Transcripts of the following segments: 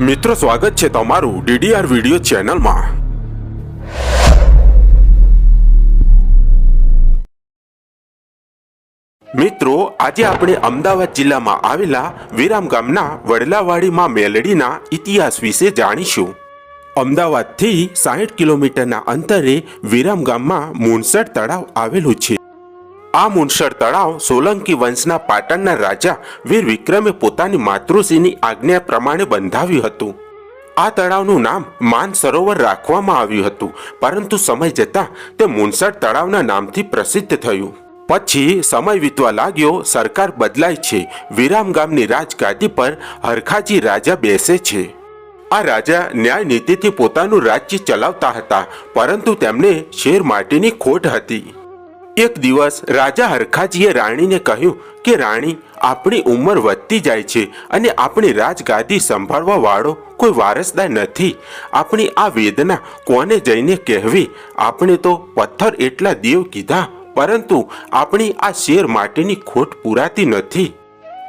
મિત્રો, સ્વાગત છે તમારું ડીડીઆર વિડિયો ચેનલમાં. મિત્રો, આજે આપણે અમદાવાદ જિલ્લામાં આવેલા વિરામ ગામના વડલાવાડીમાં મેલડીના ઇતિહાસ વિશે જાણીશું. અમદાવાદથી સાહીઠ કિલોમીટરના અંતરે વિરામ ગામમાં મુનસર તળાવ આવેલું છે. આ મુનસર તળાવ સોલંકી વંશના પાટણના રાજા વીર વિક્રમે પોતાની માતૃશ્રીની આજ્ઞા પ્રમાણે બંધાવ્યું હતું. આ તળાવનું નામ માન સરોવર રાખવામાં આવ્યું હતું, પરંતુ સમય જતાં તે મુનસર તળાવના નામથી પ્રસિદ્ધ થયું. પછી સમય વીતવા લાગ્યો, સરકાર બદલાય છે, વિરામ ગામની રાજગાદી પર હરખાજી રાજા બેસે છે. આ રાજા ન્યાય નીતિથી પોતાનું રાજ્ય ચલાવતા હતા, પરંતુ તેમને શેર માટેની ખોટ હતી. એક દિવસ રાજા હરખાજીએ રાણીને કહ્યું કે, રાણી, આપણી ઉંમર વધતી જાય છે અને આપણી રાજગાદી સંભાળવા વાળો કોઈ વારસદાર નથી. આપણી આ વેદના કોને જઈને કહેવી? આપણે તો પથ્થર એટલા દેવ કીધા, પરંતુ આપણી આ શેર માટેની ખોટ પૂરાતી નથી.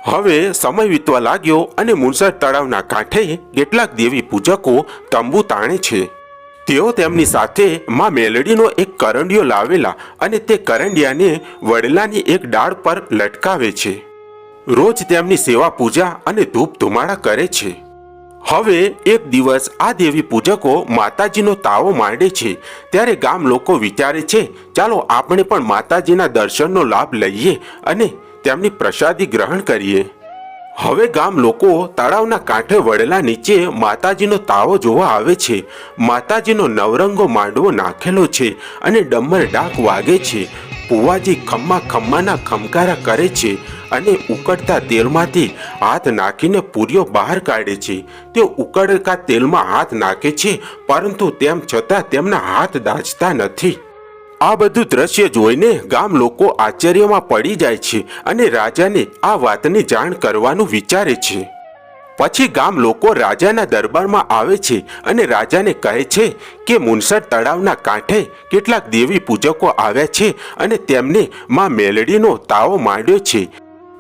હવે સમય વીતવા લાગ્યો અને મુનસર તળાવના કાંઠે કેટલાક દેવી પૂજકો તંબુ તાણે છે. તેઓ તેમની સાથે માં મેલડીનો એક કરંડિયો લાવેલા અને તે કરંડિયાને વડલાની એક ડાળ પર લટકાવે છે. રોજ તેમની સેવા પૂજા અને ધૂપ ધુમાડા કરે છે. હવે એક દિવસ આ દેવી પૂજકો માતાજીનો તાવો માંડે છે. ત્યારે ગામ લોકો વિચારે છે, ચાલો આપણે પણ માતાજીના દર્શનનો લાભ લઈએ અને તેમની પ્રસાદી ગ્રહણ કરીએ. હવે ગામ લોકો તળાવના કાંઠે વડેલા નીચે માતાજીનો તાવો જોવા આવે છે. માતાજીનો નવરંગો માંડવો નાખેલો છે અને ડમર ડાક વાગે છે. પુવાજી ખમ્મા ખમ્માના ખમકારા કરે છે અને ઉકળતા તેલમાંથી હાથ નાખીને પૂરીઓ બહાર કાઢે છે. તે ઉકળતા તેલમાં હાથ નાખે છે, પરંતુ તેમ છતાં તેમના હાથ દાજતા નથી. આ બધું દ્રશ્ય જોઈને ગામ લોકો આશ્ચર્યમાં પડી જાય છે અને રાજાને આ વાતની જાણ કરવાનું વિચારે છે. પછી ગામ લોકો રાજાના દરબારમાં આવે છે અને રાજાને કહે છે કે મુનસર તળાવના કાંઠે કેટલાક દેવી પૂજકો આવ્યા છે અને તેમને માં મેલડીનો તાવો માંડ્યો છે.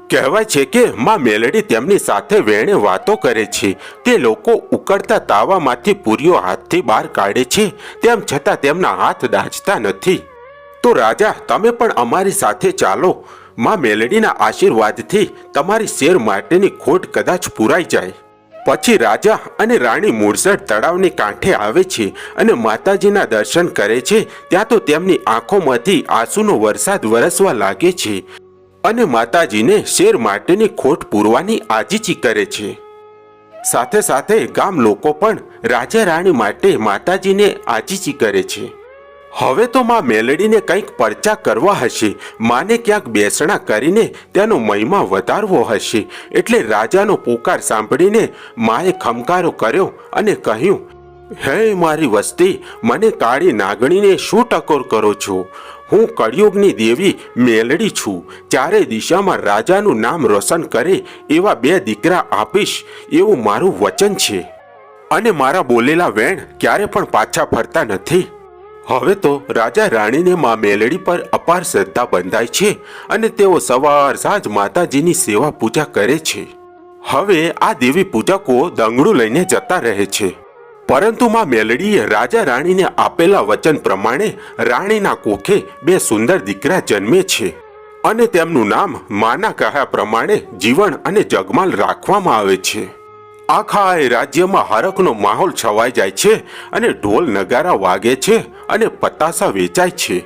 કહેવાય છે કે માં મેલડી તેમની સાથે વેણે વાતો કરે છે. તે લોકો ઉકળતા તાવામાંથી પૂરીઓ હાથથી બહાર કાઢે છે, તેમ છતાં તેમના હાથ દાજતા નથી. તો રાજા, તમે પણ અમારી સાથે ચાલો. માં મેલડીના આશીર્વાદથી તમારી શેર માટેની ખોટ કદાચ પૂરાઈ જાય. પછી રાજા અને રાણી મૂળસર તળાવની કાંઠે આવે છે અને માતાજીના દર્શન કરે છે. ત્યાં તો તેમની આંખોમાંથી આંસુનો વરસાદ વરસવા લાગે છે અને માતાજીને શેર માટેની ખોટ પૂરવાની આજીજી કરે છે. સાથે સાથે ગામ લોકો પણ રાજા રાણી માટે માતાજીને આજીજી કરે છે. હવે તો માં મેલડીને કંઈક પરચા કરવા હશે. માને ક્યાંક બેસણા કરીને તેનો મહિમા વધારવો હશે. એટલે રાજાનો પોકાર સાંભળીને માએ ખમકારો કર્યો અને કહ્યું, હે મારી વસ્તી, મને કાળી નાગણીને શું ટકોર કરો છો? હું કળિયુગની દેવી મેલડી છું. ચારે દિશામાં રાજાનું નામ રોશન કરે એવા બે દીકરા આપીશ. એવું મારું વચન છે. અને મારા બોલેલા વેણ ક્યારે પણ પાછા ફરતા નથી. હવે તો રાજા રાણીને મા મેલડી પર અપાર શ્રદ્ધા બંધાય છે અને તેઓ સવાર સાંજ માતાજીની સેવા પૂજા કરે છે. હવે આ દેવી પૂજકો દંગડું લઈને જતા રહે છે. પરંતુ માં મેલડીએ રાજા રાણીને આપેલા વચન પ્રમાણે રાણીના કોખે બે સુંદર દીકરા જન્મે છે અને તેમનું નામ માના કહ્યા પ્રમાણે જીવન અને જગમાલ રાખવામાં આવે છે. આખા એ રાજ્યમાં હરખનો માહોલ છવાઈ જાય છે અને ઢોલ નગારા વાગે છે અને પતાસા વેચાય છે.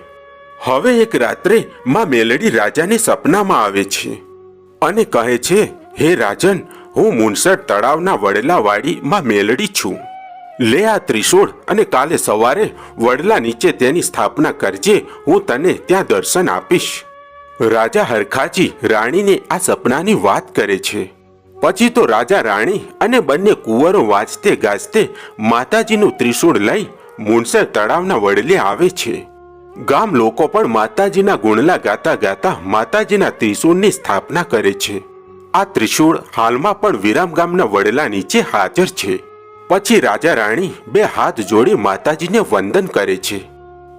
હવે એક રાત્રે માં મેલડી રાજાને સપનામાં આવે છે અને કહે છે, હે રાજન, હું મુનસર તળાવના વડલા વાડી મેલડી છું. લે આ ત્રિશૂળ અને કાલે સવારે વડલા નીચે તેની સ્થાપના કરજે, હું તને ત્યાં દર્શન આપીશ. રાજા હરખાજી રાણીને આ સપનાની વાત કરે છે. પછી તો રાજા રાણી અને બંને કુંવરો વાંચતે ગાજતે માતાજીનું ત્રિશૂળ લઈ મુનસર તળાવના વડલે આવે છે. ગામ લોકો પણ માતાજીના ગુણલા ગાતા ગાતા માતાજીના ત્રિશૂળની સ્થાપના કરે છે. આ ત્રિશૂળ હાલમાં પણ વિરામ ગામના વડલા નીચે હાજર છે. પછી રાજા રાણી બે હાથ જોડી માતાજીને વંદન કરે છે.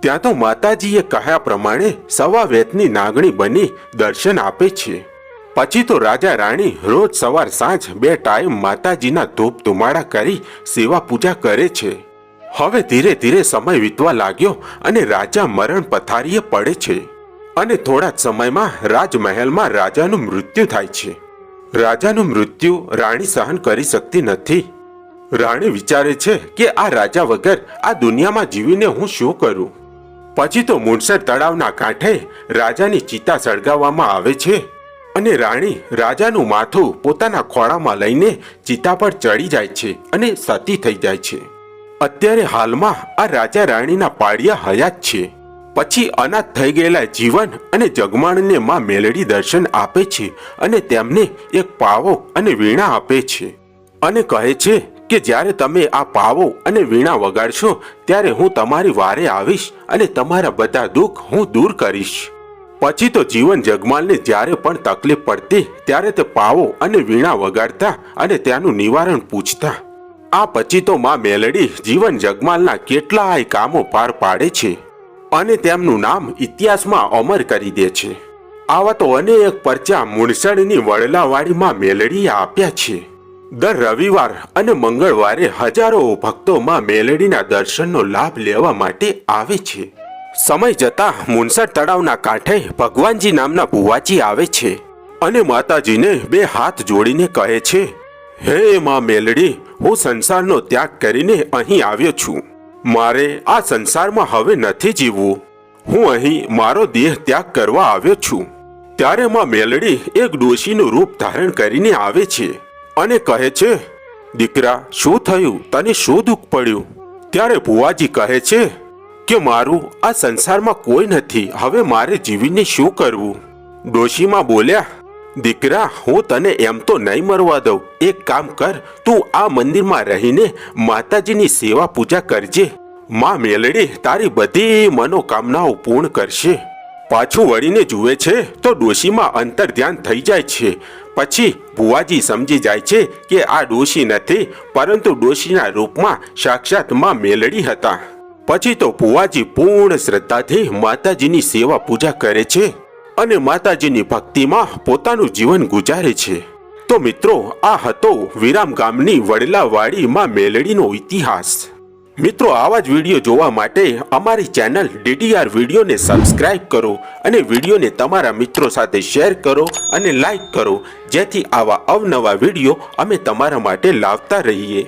ત્યાં તો માતાજીએ કહ્યા પ્રમાણે સવા વેતની નાગણી બની દર્શન આપે છે. પછી તો રાજા રાણી રોજ સવાર સાંજ બે ટાઈમ માતાજીના ધૂપ ધુમાડા કરી સેવા પૂજા કરે છે. હવે ધીરે ધીરે સમય વીતવા લાગ્યો અને રાજા મરણ પથારીએ પડે છે. અને થોડા જ સમયમાં રાજમહેલમાં રાજાનું મૃત્યુ થાય છે. રાજાનું મૃત્યુ રાણી સહન કરી શકતી નથી. રાણી વિચારે છે કે આ રાજા વગર આ દુનિયામાં જીવીને હું શું કરું? પછી તો મુનસર તળાવના કાંઠે રાજાની ચિતા સળગાવવામાં આવે છે અને રાણી રાજાનું માથું પોતાના ખોળામાં લઈને ચિતા પર ચડી જાય છે અને સતી થઈ જાય છે. અત્યારે હાલમાં આ રાજા રાણીના પાડિયા હયાત છે. પછી અનાથ થઈ ગયેલા જીવન અને જગમાણને માં મેલડી દર્શન આપે છે અને તેમને એક પાવો અને વીણા આપે છે. અને કહે છે કે જ્યારે તમે આ પાવો અને વીણા વગાડશો, ત્યારે હું તમારી વારે આવીશ અને તમારા બધા દુઃખ હું દૂર કરીશ. પછી તો જીવન જગમાલને જ્યારે પણ તકલીફ પડતી, ત્યારે તે પાવો અને વીણા વગાડતા અને ત્યાંનું નિવારણ પૂછતા આ પછી તો માં મેલડી જીવન જગમાલના કેટલાય કામો પાર પાડે છે અને તેમનું નામ ઇતિહાસમાં અમર કરી દે છે. આવા તો અનેક પરચા મુણસણની વડલાવાડીમાં મેલડીએ આપ્યા છે. દર રવિવાર અને મંગળવારે હજારો ભક્તો માં મેલડીના દર્શનનો લાભ લેવા માટે આવે છે. સમય જતા મુનસર તળાવના કાંઠે ભગવાનજી નામના ભુવાજી આવે છે અને માતાજીને બે હાથ જોડીને કહે છે, હે માં મેલડી હું સંસારનો ત્યાગ કરીને અહીં આવ્યો છું. મારે આ સંસારમાં હવે નથી જીવવું. હું અહીં મારો દેહ ત્યાગ કરવા આવ્યો છું. ત્યારે માં મેલડી એક ડોશીનું રૂપ ધારણ કરીને આવે છે અને કહે છે, દીકરા, શું થયું? તને શું દુઃખ પડ્યું? ત્યારે ભુવાજી કહે છે, કે મારું આ સંસારમાં કોઈ નથી. હવે મારે જીવીને શું કરવું? ડોશીમાં બોલ્યા દીકરા, હું તને એમ તો નહીં મરવા દઉં. એક કામ કર, તું આ મંદિરમાં રહીને માતાજીની સેવા પૂજા કરજે. માં મેલડી તારી બધી મનોકામનાઓ પૂર્ણ કરશે. પાછું વળીને જુએ છે તો ડોશીમાં અંતર ધ્યાન થઈ જાય છે. પછી ભુવાજી સમજી જાય છે કે આ ડોશી નથી, પરંતુ ડોશીના રૂપમાં સાક્ષાતમાં મેલડી હતા. પછી તો ભુવાજી પૂર્ણ શ્રદ્ધાથી માતાજીની સેવા પૂજા કરે છે. અને માતાજીની ભક્તિમાં પોતાનું જીવન ગુજારે છે. તો મિત્રો, આ હતો વિરામ ગામની વડલાવાડીમાં મેલડીનો ઇતિહાસ. મિત્રો, આવા જ વીડિયો જોવા માટે અમારી ચેનલ ડીડીઆર વિડીયોને સબસ્ક્રાઇબ કરો અને વિડીયોને તમારા મિત્રો સાથે શેર કરો અને લાઈક કરો, જેથી આવા અવનવા વીડિયો અમે તમારા માટે લાવતા રહીએ.